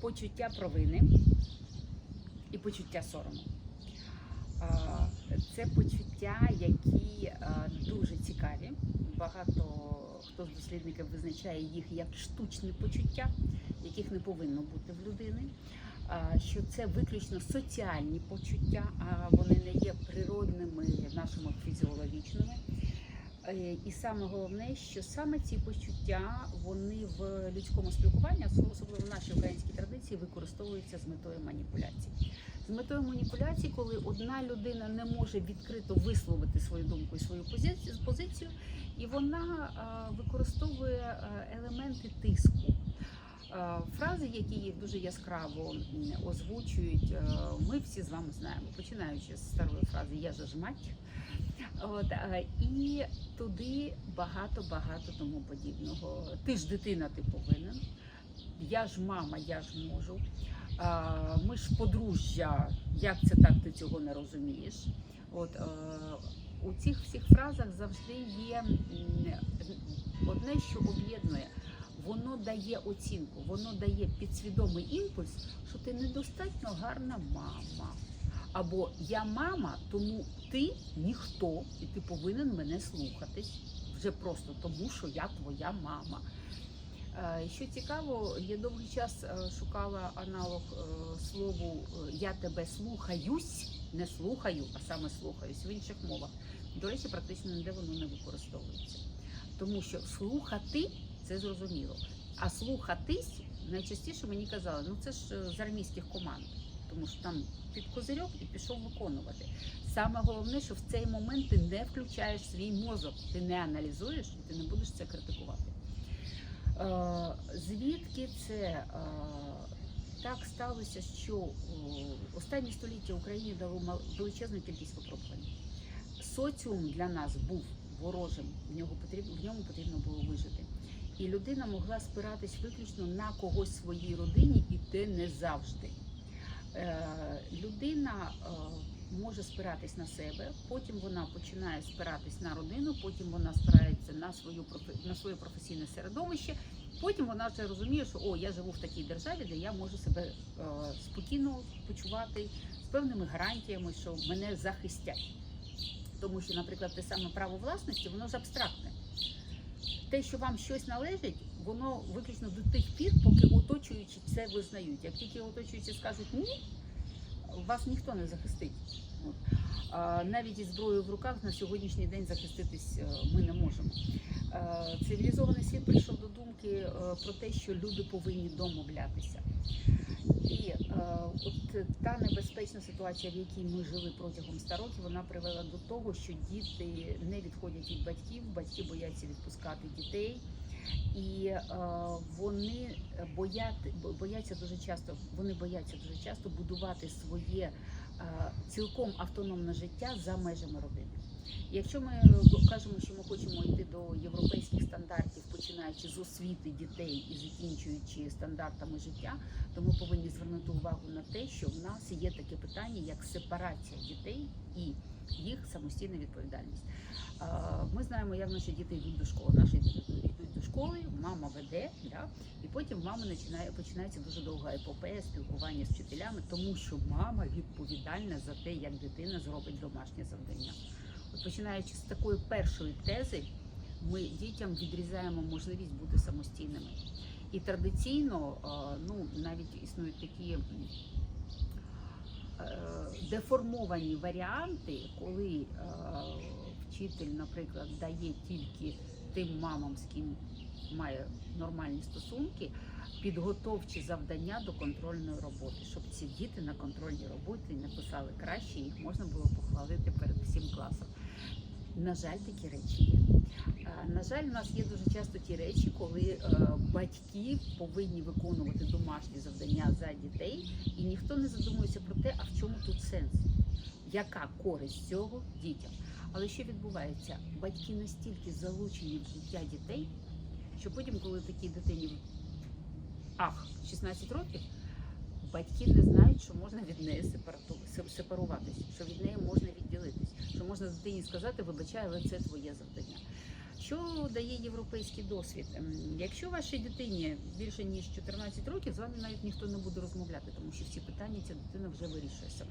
почуття провини і почуття сорому. Це почуття, які дуже цікаві. Багато хто з дослідників визначає їх як штучні почуття, яких не повинно бути в людини. Що це виключно соціальні почуття, а вони не є природними нашими фізіологічними. Е, І саме головне, що саме ці почуття вони в людському спілкуванні, особливо в нашій українській традиції, використовуються з метою маніпуляції. З метою маніпуляції, коли одна людина не може відкрито висловити свою думку і свою позицію, і вона е, використовує е, елементи тиску. Фрази, які їх дуже яскраво озвучують, ми всі з вами знаємо, починаючи з старої фрази Я же ж мать. От, е, і туди багато-багато тому подібного. Ти ж дитина, ти повинен. Я ж мама, я ж можу. Ми ж подружжя, як це так ти цього не розумієш? От е, у цих всіх фразах завжди є одне, що об'єднує. Воно дає оцінку, воно дає підсвідомий імпульс, що ти недостатньо гарна мама. Або я мама, тому ти ніхто, і ти повинен мене слухатись вже просто тому, що я твоя мама. Е, Що цікаво, я довгий час е, шукала аналог е, слову я тебе слухаюсь, не слухаю, а саме слухаюсь в інших мовах. До речі, практично ніде воно не використовується. Тому що слухати це зрозуміло. А слухатись найчастіше мені казали, ну це ж з армійських команд, тому що там під козирьок і пішов виконувати. Саме головне, що в цей момент ти не включаєш свій мозок, ти не аналізуєш і ти не будеш це критикувати. Е, Звідки це е, так сталося, що е, останні століття Україні дало величезну кількість випробувань. Соціум для нас був ворожим, в нього потрібно в ньому потрібно було вижити. І людина могла спиратись виключно на когось своїй родині, і те не завжди. Е, Людина е, може спиратись на себе, потім вона починає спиратись на родину, потім вона спирається на свою на своє професійне середовище. Потім вона вже розуміє, що о, я живу в такій державі, де я можу себе е, спокійно почувати з певними гарантіями, що мене захистять. Тому що, наприклад, те саме право власності, воно ж абстрактне. Те, що вам щось належить, воно виключно до тих пір, поки оточуючі це визнають. Як тільки оточуючі скажуть ні, вас ніхто не захистить. От. А, навіть із зброєю в руках на сьогоднішній день захиститись е, ми не можемо. Е, Цивілізований світ прийшов до думки е, про те, що люди повинні домовлятися. І е, от та небезпечна ситуація, в якій ми жили протягом ста років, вона привела до того, що діти не відходять від батьків, батьки бояться відпускати дітей. І е, вони боять, бояться дуже часто, вони бояться дуже часто будувати своє е, цілком автономне життя за межами родини. Якщо ми кажемо, що ми хочемо йти до європейських стандартів, починаючи з освіти дітей і закінчуючи стандартами життя, то ми повинні звернути увагу на те, що в нас є таке питання, як сепарація дітей і їх самостійна відповідальність. Е, Ми знаємо, як наші діти йдуть до школи. Наші діти йдуть до школи, мама веде, да? і потім в мами починає починається дуже довга епопея спілкування з вчителями, тому що мама відповідальна за те, як дитина зробить домашнє завдання. Починаючи з такої першої тези, ми дітям відрізаємо можливість бути самостійними. І традиційно, е, ну навіть існують такі е, деформовані варіанти, коли е, вчитель, наприклад, дає тільки тим мамам, з ким має нормальні стосунки, підготовчі завдання до контрольної роботи, щоб ці діти на контрольній роботі написали краще, їх можна було похвалити перед всім класом. На жаль, такі речі є. На жаль, у нас є дуже часто ті речі, коли е, батьки повинні виконувати домашні завдання за дітей, і ніхто не задумується про те, а в чому тут сенс, яка користь цього дітям. Але що відбувається? Батьки настільки залучені в життя дітей, що потім, коли такій дитині ах, 16 років, батьки не знають, що можна від неї сепарату- се- сепаруватись, що від неї можна відділитись, що можна дитині сказати, вибачай, але це твоє завдання. Що дає європейський досвід? Ем, Якщо вашій дитині більше ніж 14 років, з вами навіть ніхто не буде розмовляти, тому що всі питання ця дитина вже вирішує сама.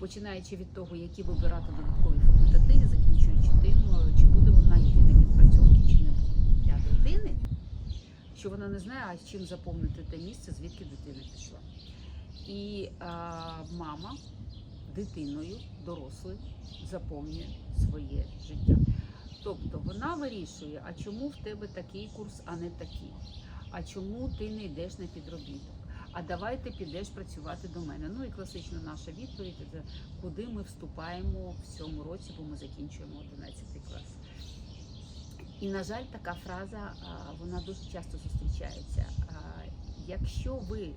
Починаючи від того, які вибирати додаткові факультативи, закінчуючи тим, е, чи буде вона йти на відпрацьовки, чи не буде. Для дитини, що вона не знає, а чим заповнити те місце, звідки дитина пішла. І а, мама дитиною, дорослою, заповнює своє життя. Тобто вона вирішує, а чому в тебе такий курс, а не такий? А чому ти не йдеш на підробіток? А давай ти підеш працювати до мене. Ну і класична наша відповідь це куди ми вступаємо в цьому році, бо ми закінчуємо 11 клас. І на жаль, така фраза вона дуже часто зустрічається. Якщо ви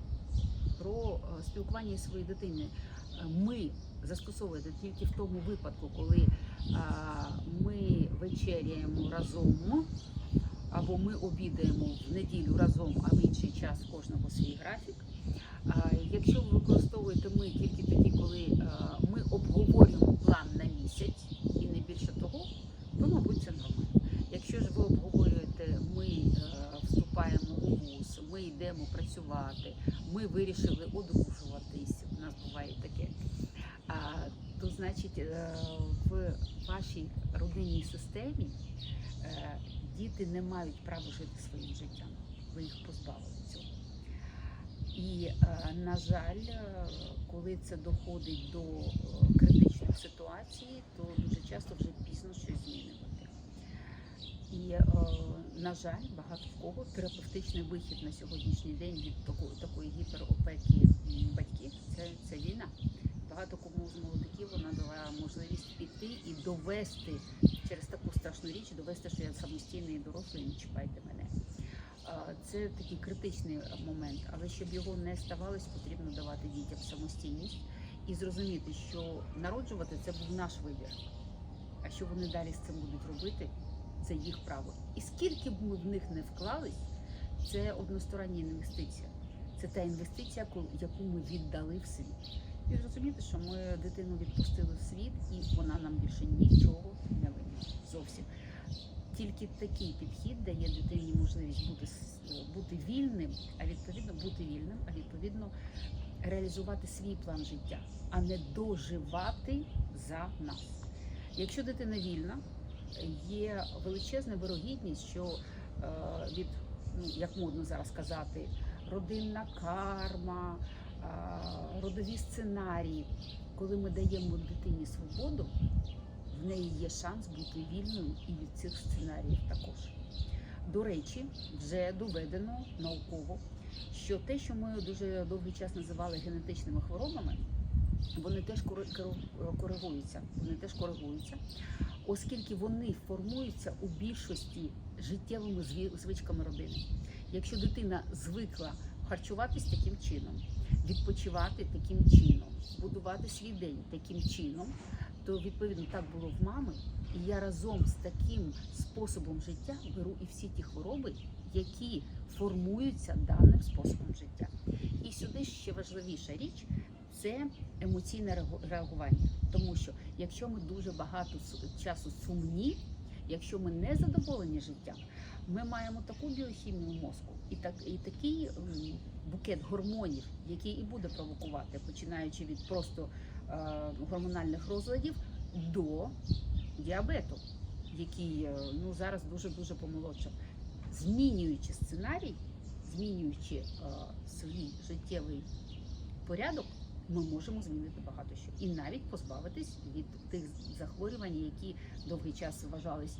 про е, спілкування із своєю дитиною е, ми застосовуєте тільки в тому випадку, коли ми вечеряємо разом, або ми обідаємо в неділю разом, а в інший час кожного свій графік. Якщо ви використовуєте ми тільки тоді, коли ми обговорюємо план на місяць і не більше того, то мабуть це нормально. Якщо ж ви обговорюєте, ми е, вступаємо у вуз, ми йдемо працювати, ми вирішили одружуватись, у нас буває таке. То значить, е, в вашій родинній системі е, діти не мають права жити своїм життям. Ви їх позбавили цього. І, е, на жаль, коли це доходить до критичних ситуацій, то дуже часто вже пізно щось змінювати. І, е, на жаль, багато в кого терапевтичний вихід на сьогоднішній день від такої, такої гіперопеки батьків це, це війна. Багато кому з молодиків вона дала можливість піти і довести через таку страшну річ, довести, що я самостійний і дорослий, не чіпайте мене. Це такий критичний момент, але щоб його не ставалось, потрібно давати дітям самостійність і зрозуміти, що народжувати це був наш вибір. А що вони далі з цим будуть робити, це їх право. І скільки б ми в них не вклались, це одностороння інвестиція. Це та інвестиція, яку ми віддали в світ. І зрозуміти, що ми дитину відпустили в світ, і вона нам більше нічого не винна. Зовсім. Тільки такий підхід дає дитині можливість бути, бути вільним, а відповідно бути вільним, а відповідно реалізувати свій план життя, а не доживати за нас. Якщо дитина вільна, є величезна вирогідність, що е, від, ну, як модно зараз казати, родинна карма, е, родові сценарії, коли ми даємо дитині свободу, в неї є шанс бути вільною і від цих сценаріїв також. До речі, вже доведено науково, що те, що ми дуже довгий час називали генетичними хворобами, вони теж кори- коригуються. Вони теж коригуються, оскільки вони формуються у більшості життєвими звичками родини. Якщо дитина звикла харчуватись таким чином, відпочивати таким чином, будувати свій день таким чином, то відповідно так було в мами. І я разом з таким способом життя беру і всі ті хвороби, які формуються даним способом життя. І сюди ще важливіша річ це емоційне реагу- реагування. Тому що якщо ми дуже багато часу сумні, якщо ми не задоволені життям, ми маємо таку біохімію мозку і так і такий букет гормонів, який і буде провокувати, починаючи від просто е, гормональних розладів до діабету, який е, ну зараз дуже дуже помолодшав. Змінюючи сценарій, змінюючи е, свій життєвий порядок, ми можемо змінити багато що і навіть позбавитись від тих захворювань, які довгий час вважались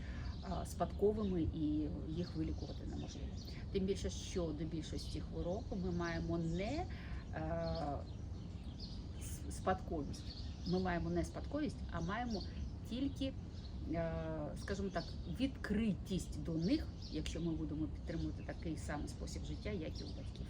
спадковими, і їх вилікувати неможливо. Тим більше, що до більшості хвороб ми маємо не спадковість. Ми маємо не спадковість, а маємо тільки, скажімо так, відкритість до них, якщо ми будемо підтримувати такий самий спосіб життя, як і у батьків.